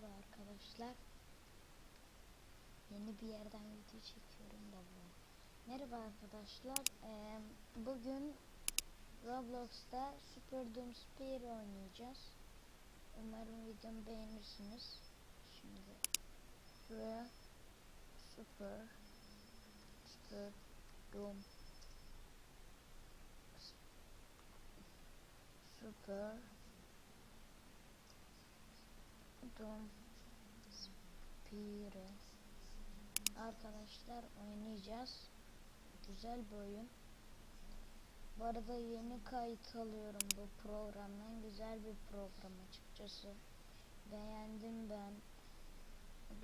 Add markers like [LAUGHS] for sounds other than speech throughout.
Merhaba arkadaşlar. Yeni bir yerden video çekiyorum da bu. Merhaba arkadaşlar. Eee, bugün Roblox'ta Super Doom Spear oynayacağız. Umarım videomu beğenirsiniz. Şimdi şuraya Super Super Doom Super Doom Spire Arkadaşlar oynayacağız. Güzel bir oyun. Bu arada yeni kayıt alıyorum bu programdan. Güzel bir program açıkçası. Beğendim ben.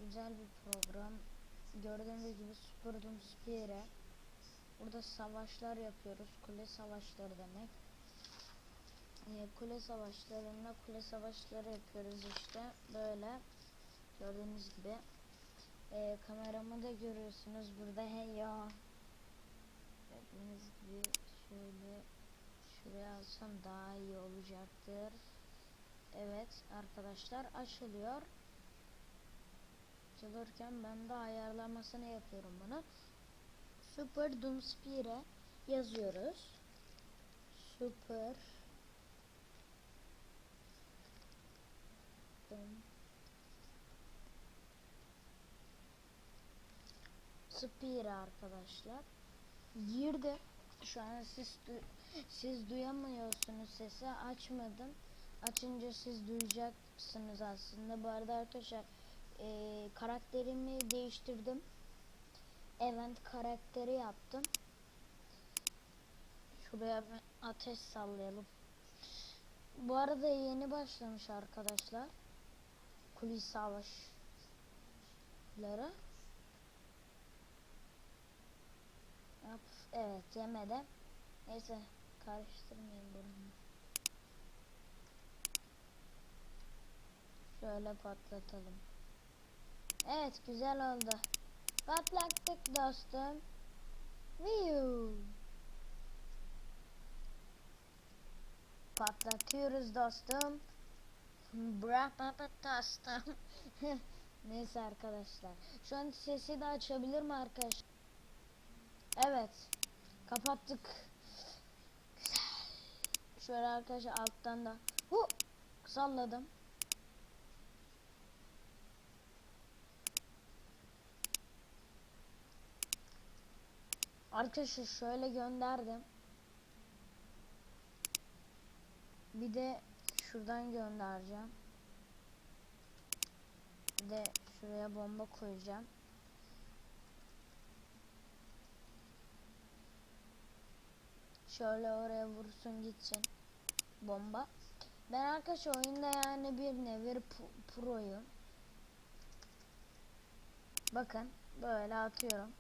Güzel bir program. Gördüğünüz gibi Super Doom Spire. Burada savaşlar yapıyoruz. Kule savaşları demek. Ee, kule savaşlarında kule savaşları yapıyoruz işte. Böyle gördüğünüz gibi. Ee, kameramı da görüyorsunuz. Burada hey ya. Gördüğünüz gibi şöyle şuraya alsam daha iyi olacaktır. Evet arkadaşlar açılıyor. Açılırken ben de ayarlamasını yapıyorum bunu. Super Doom Spire yazıyoruz. Super Doom Spire arkadaşlar. Girdi. Şu an siz du siz duyamıyorsunuz sesi açmadım. Açınca siz duyacaksınız aslında. Bu arada arkadaşlar e, karakterimi değiştirdim. Event karakteri yaptım. Şuraya ateş sallayalım. Bu arada yeni başlamış arkadaşlar. Kulis savaşları. Yap, evet yemede. Neyse karıştırmayayım bunu. Şöyle patlatalım. Evet güzel oldu. Patlattık dostum. Viu. Patlatıyoruz dostum. Dostum. [LAUGHS] Neyse arkadaşlar. Şu an sesi de açabilir mi arkadaşlar? Evet. Kapattık. Güzel. Şöyle arkadaşlar alttan da hu salladım. Arkadaşlar şöyle gönderdim. Bir de şuradan göndereceğim. Bir de şuraya bomba koyacağım. Şöyle oraya vursun gitsin bomba. Ben arkadaş oyunda yani bir nevi proyum. Bakın böyle atıyorum.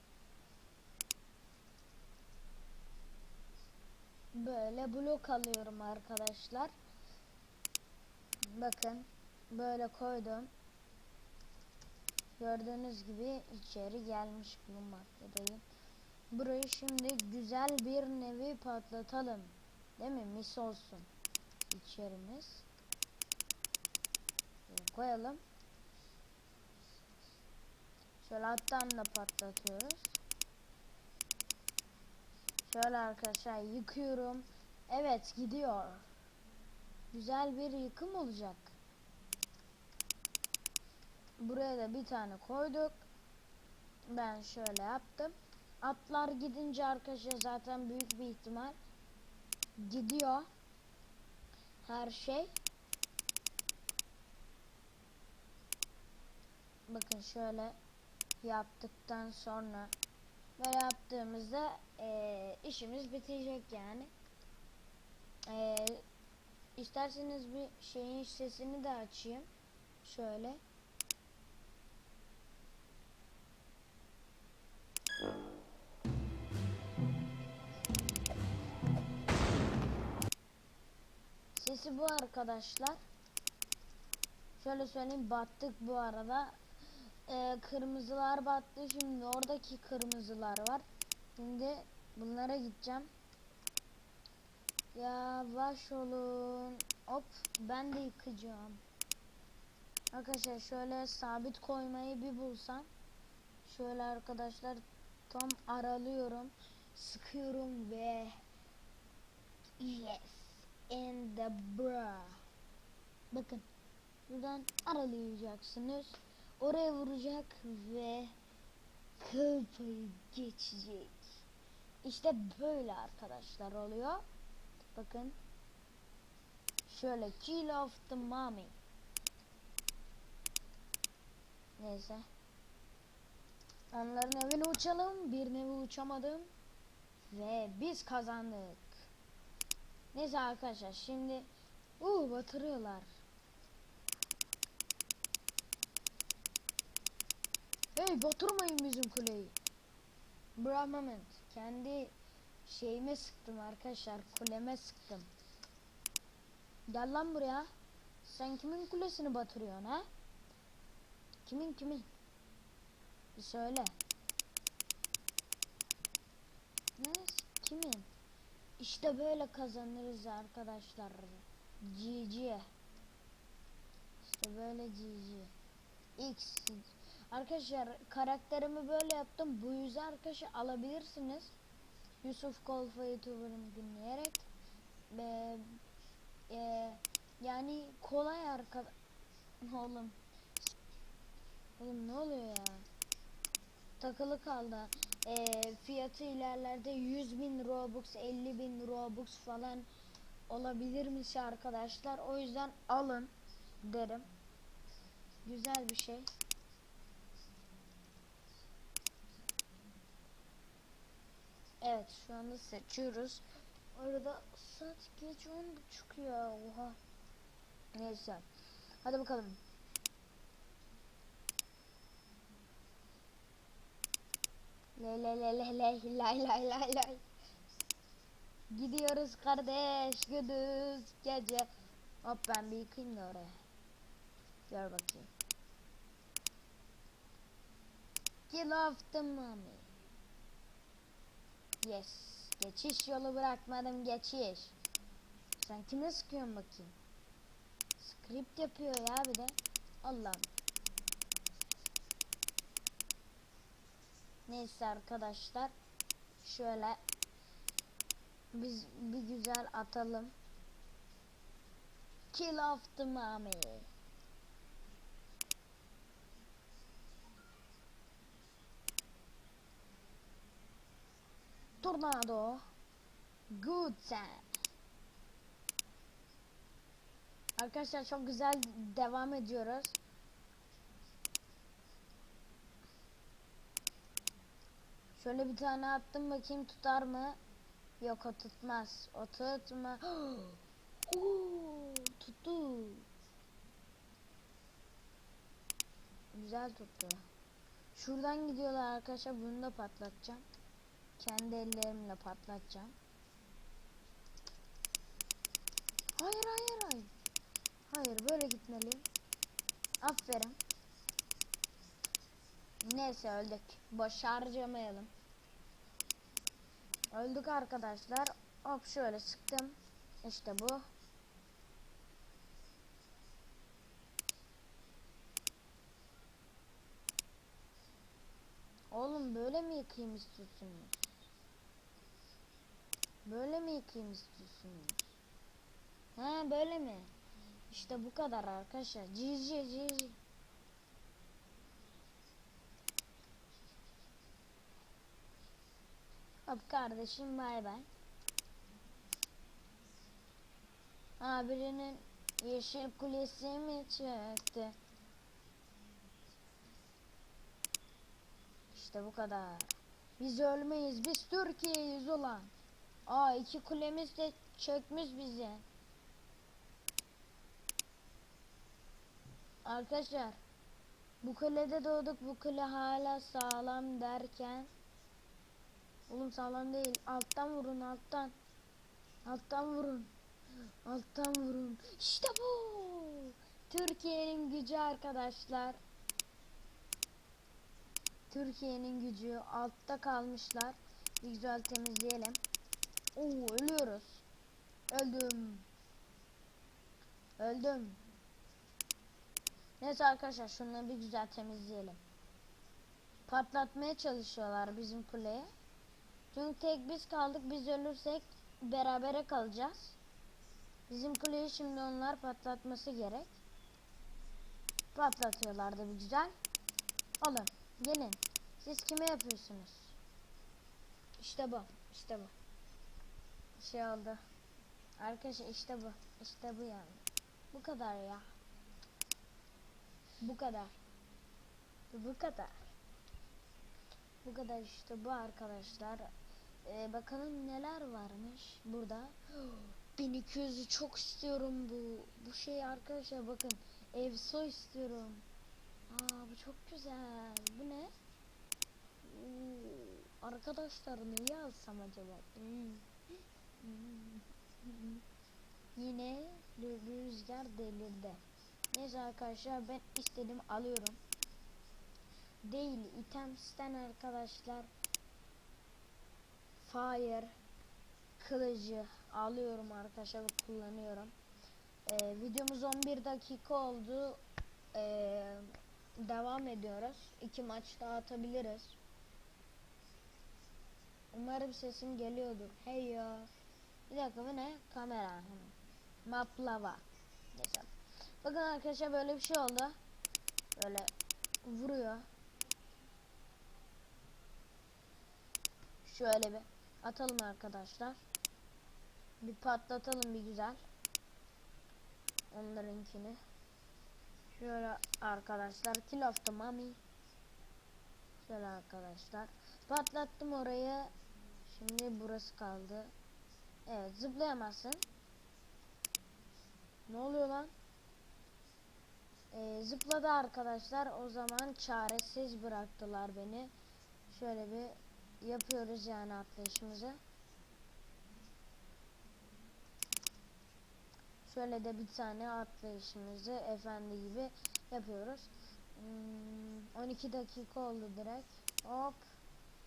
Böyle blok alıyorum arkadaşlar. Bakın böyle koydum. Gördüğünüz gibi içeri gelmiş bulunmaktadayım. Burayı şimdi güzel bir nevi patlatalım. Değil mi? Mis olsun. İçerimiz. Böyle koyalım. Şöyle alttan da patlatıyoruz. Şöyle arkadaşlar yıkıyorum. Evet gidiyor. Güzel bir yıkım olacak. Buraya da bir tane koyduk. Ben şöyle yaptım. Atlar gidince arkadaşlar zaten büyük bir ihtimal gidiyor. Her şey. Bakın şöyle yaptıktan sonra böyle yaptığımızda e, işimiz bitecek yani. E, isterseniz bir şeyin sesini de açayım. Şöyle. Sesi bu arkadaşlar. Şöyle söyleyeyim battık bu arada. Ee, kırmızılar battı. Şimdi oradaki kırmızılar var. Şimdi bunlara gideceğim. Yavaş olun. Hop ben de yıkacağım. Arkadaşlar şöyle sabit koymayı bir bulsam. Şöyle arkadaşlar tam aralıyorum. Sıkıyorum ve yes and the bra. Bakın buradan aralayacaksınız. Oraya vuracak ve kıl payı geçecek. İşte böyle arkadaşlar oluyor. Bakın. Şöyle kill of the mommy. Neyse. Onların evine uçalım. Bir nevi uçamadım. Ve biz kazandık. Neyse arkadaşlar şimdi uh batırıyorlar. Hey batırmayın bizim kuleyi. Brahmamen kendi şeyime sıktım arkadaşlar kuleme sıktım. Gel lan buraya. Sen kimin kulesini batırıyorsun ha? Kimin kimin? Bir söyle. Ne? Kimin? İşte böyle kazanırız arkadaşlar. GG. İşte böyle GG. X. Arkadaşlar karakterimi böyle yaptım. Bu yüzden arkadaşlar alabilirsiniz. Yusuf Kolfa YouTuber'ını dinleyerek. Ve e, yani kolay arka oğlum oğlum ne oluyor ya? Takılı kaldı. E, fiyatı ilerlerde 100 bin robux 50 bin robux falan olabilirmiş arkadaşlar. O yüzden alın derim. Güzel bir şey Evet şu anda seçiyoruz Arada saat geç on buçuk ya oha. Neyse. Hadi bakalım. Le le le le le lay lay lay lay. Gidiyoruz kardeş gündüz gece. Hop ben bir yıkayayım da oraya. Gör bakayım. Kill of the mummy. Yes. Geçiş yolu bırakmadım geçiş. Sen kime sıkıyorsun bakayım? Script yapıyor ya bir de. Allah'ım. Neyse arkadaşlar. Şöyle biz bir güzel atalım. Kill of the mommy. Tornado. Good time. Arkadaşlar çok güzel devam ediyoruz. Şöyle bir tane attım bakayım tutar mı? Yok o tutmaz. O tutma. [GASPS] Oo, tuttu. Güzel tuttu. Şuradan gidiyorlar arkadaşlar. Bunu da patlatacağım. Kendi ellerimle patlatacağım. Hayır hayır hayır. Hayır böyle gitmeliyim. Aferin. Neyse öldük. Boş harcamayalım. Öldük arkadaşlar. Hop şöyle sıktım. İşte bu. Oğlum böyle mi yıkayım istiyorsunuz? Böyle mi yıkayım istiyorsunuz? He böyle mi? İşte bu kadar arkadaşlar. Cici cici. Hop kardeşim bay bay. Aa birinin yeşil kulesi mi çıktı? İşte bu kadar. Biz ölmeyiz. Biz Türkiye'yiz ulan. Aa iki kulemiz de çökmüş bizi. Arkadaşlar bu kulede doğduk bu kule hala sağlam derken. Oğlum sağlam değil. Alttan vurun alttan. Alttan vurun. Alttan vurun. İşte bu! Türkiye'nin gücü arkadaşlar. Türkiye'nin gücü altta kalmışlar. Güzel temizleyelim Oo ölüyoruz. Öldüm. Öldüm. Neyse arkadaşlar şunları bir güzel temizleyelim. Patlatmaya çalışıyorlar bizim kuleyi. Çünkü tek biz kaldık. Biz ölürsek berabere kalacağız. Bizim kuleyi şimdi onlar patlatması gerek. Patlatıyorlar da bir güzel. Alın. Gelin. Siz kime yapıyorsunuz? İşte bu. İşte bu. Şey oldu. Arkadaşlar işte bu. İşte bu yani. Bu kadar ya. Bu kadar. Bu kadar. Bu kadar işte bu arkadaşlar. Ee, bakalım neler varmış burada. [GASPS] 1200'ü çok istiyorum bu. Bu şey arkadaşlar bakın. Evso istiyorum. Aa bu çok güzel. Bu ne? Arkadaşlar neyi alsam acaba? Hmm. Yine rü- rüzgar delirdi. Neyse arkadaşlar ben istedim alıyorum. Değil itemsten arkadaşlar. Fire kılıcı alıyorum arkadaşlar kullanıyorum. Ee, videomuz 11 dakika oldu. Ee, devam ediyoruz. İki maç daha atabiliriz. Umarım sesim geliyordur. Hey ya. Bir dakika bu ne? Kamera. Maplava. Neyse. Bakın arkadaşlar böyle bir şey oldu. Böyle vuruyor. Şöyle bir atalım arkadaşlar. Bir patlatalım bir güzel. Onlarınkini. Şöyle arkadaşlar. Kill of the mummy. Şöyle arkadaşlar. Patlattım orayı. Şimdi burası kaldı. Evet zıplayamazsın. Ne oluyor lan? Ee, zıpladı arkadaşlar. O zaman çaresiz bıraktılar beni. Şöyle bir yapıyoruz yani atlayışımızı. Şöyle de bir tane atlayışımızı efendi gibi yapıyoruz. Hmm, 12 dakika oldu direkt. Hop.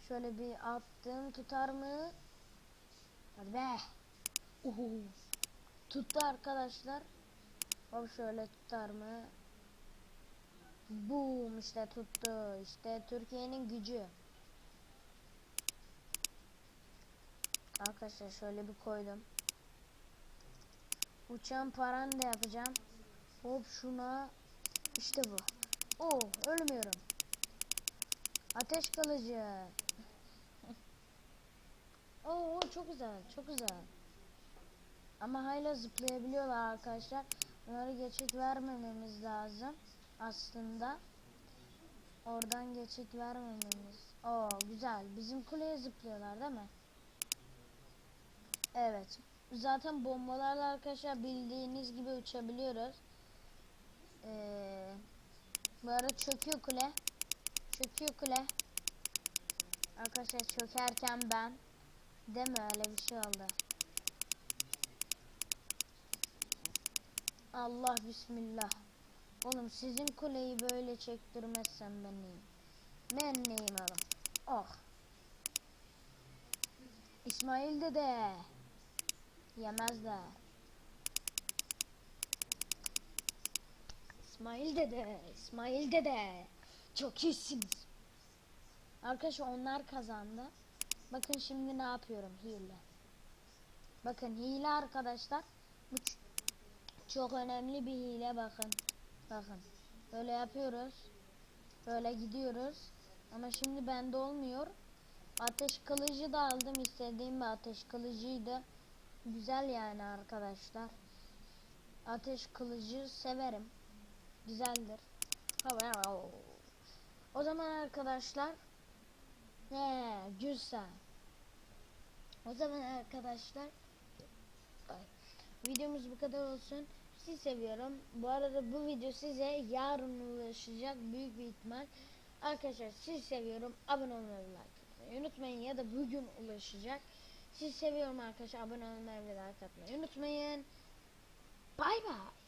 Şöyle bir attım. Tutar mı? Hadi be. Uhu. Tuttu arkadaşlar. Hop şöyle tutar mı? Boom işte tuttu. İşte Türkiye'nin gücü. Arkadaşlar şöyle bir koydum. Uçan paran da yapacağım. Hop şuna. İşte bu. Oo ölmüyorum. Ateş kılıcı. Oo çok güzel, çok güzel. Ama hala zıplayabiliyorlar arkadaşlar. Bunlara geçit vermememiz lazım aslında. Oradan geçit vermememiz. Oo güzel. Bizim kuleye zıplıyorlar değil mi? Evet. Zaten bombalarla arkadaşlar bildiğiniz gibi uçabiliyoruz. Ee, bu arada çöküyor kule. Çöküyor kule. Arkadaşlar çökerken ben deme öyle bir şey oldu. Allah bismillah. Oğlum sizin kuleyi böyle çektirmezsem ben neyim? Ben neyim oğlum? Oh. İsmail dede. Yemezler. İsmail dede. İsmail dede. Çok iyisiniz. Arkadaşlar onlar kazandı. Bakın şimdi ne yapıyorum hile. Bakın hile arkadaşlar. Bu çok önemli bir hile bakın. Bakın. Böyle yapıyoruz. Böyle gidiyoruz. Ama şimdi bende olmuyor. Ateş kılıcı da aldım. istediğim bir ateş kılıcıydı. Güzel yani arkadaşlar. Ateş kılıcı severim. Güzeldir. O zaman arkadaşlar ne güzel. O zaman arkadaşlar videomuz bu kadar olsun. Sizi seviyorum. Bu arada bu video size yarın ulaşacak büyük bir ihtimal. Arkadaşlar sizi seviyorum. Abone olmayı like unutmayın ya da bugün ulaşacak. Sizi seviyorum arkadaşlar. Abone olmayı ve like atmayı unutmayın. Bay bay.